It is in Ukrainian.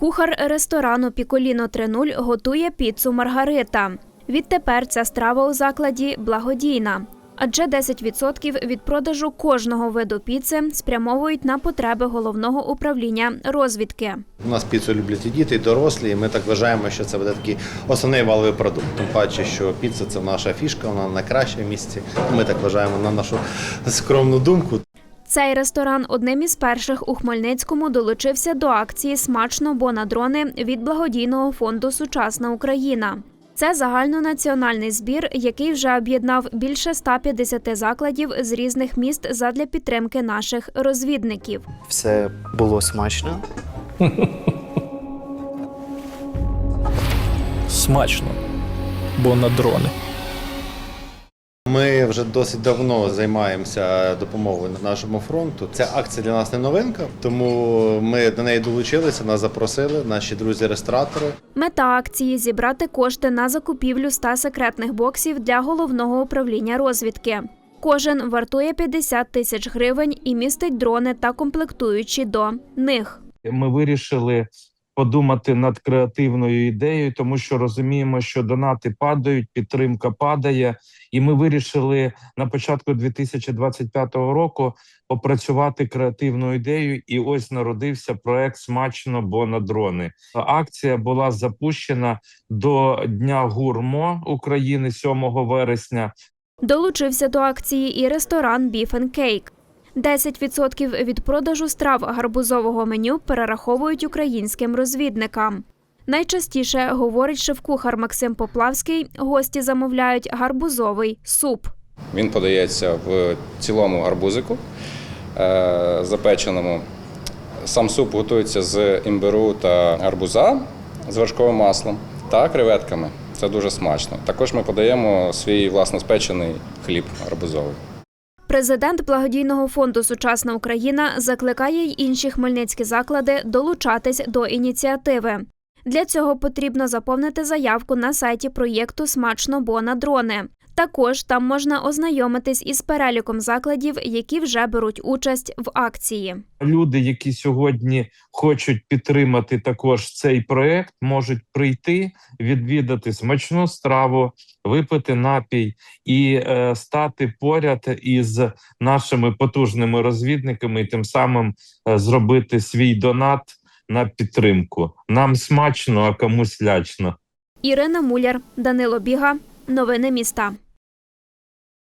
Кухар ресторану Піколіно 3.0 готує піцу Маргарита. Відтепер ця страва у закладі благодійна. Адже 10% від продажу кожного виду піци спрямовують на потреби головного управління розвідки. У нас піцу люблять і діти, і дорослі, і ми так вважаємо, що це буде такий основний валовий продукт. Тим паче, що піца це наша фішка, вона найкраща в місті. Ми так вважаємо на нашу скромну думку. Цей ресторан одним із перших у Хмельницькому долучився до акції Смачно, бо на дрони від благодійного фонду Сучасна Україна. Це загальнонаціональний збір, який вже об'єднав більше 150 закладів з різних міст задля підтримки наших розвідників. Все було смачно. Смачно, бо на дрони. Ми вже досить давно займаємося допомогою нашому фронту. Ця акція для нас не новинка, тому ми до неї долучилися, нас запросили, наші друзі-ресторатори. Мета акції зібрати кошти на закупівлю 100 секретних боксів для головного управління розвідки. Кожен вартує 50 тисяч гривень і містить дрони та комплектуючі до них. ми вирішили подумати над креативною ідеєю, тому що розуміємо, що донати падають, підтримка падає, і ми вирішили на початку 2025 року попрацювати креативною ідеєю. І ось народився проект Смачно, бо на дрони. Акція була запущена до Дня гурмо України 7 вересня. Долучився до акції і ресторан Beef and Cake. 10% від продажу страв гарбузового меню перераховують українським розвідникам. Найчастіше, говорить шеф-кухар Максим Поплавський, гості замовляють гарбузовий суп. Він подається в цілому гарбузику е, запеченому. Сам суп готується з імбиру та гарбуза з вершковим маслом та креветками. Це дуже смачно. Також ми подаємо свій власно спечений хліб гарбузовий. Президент благодійного фонду Сучасна Україна закликає й інші хмельницькі заклади долучатись до ініціативи. Для цього потрібно заповнити заявку на сайті проєкту Смачно бо на дрони. Також там можна ознайомитись із переліком закладів, які вже беруть участь в акції. Люди, які сьогодні хочуть підтримати також цей проект, можуть прийти, відвідати смачну страву, випити напій і е, стати поряд із нашими потужними розвідниками, і тим самим е, зробити свій донат на підтримку. Нам смачно, а комусь лячно. Ірина Муляр, Данило Біга. Новини міста.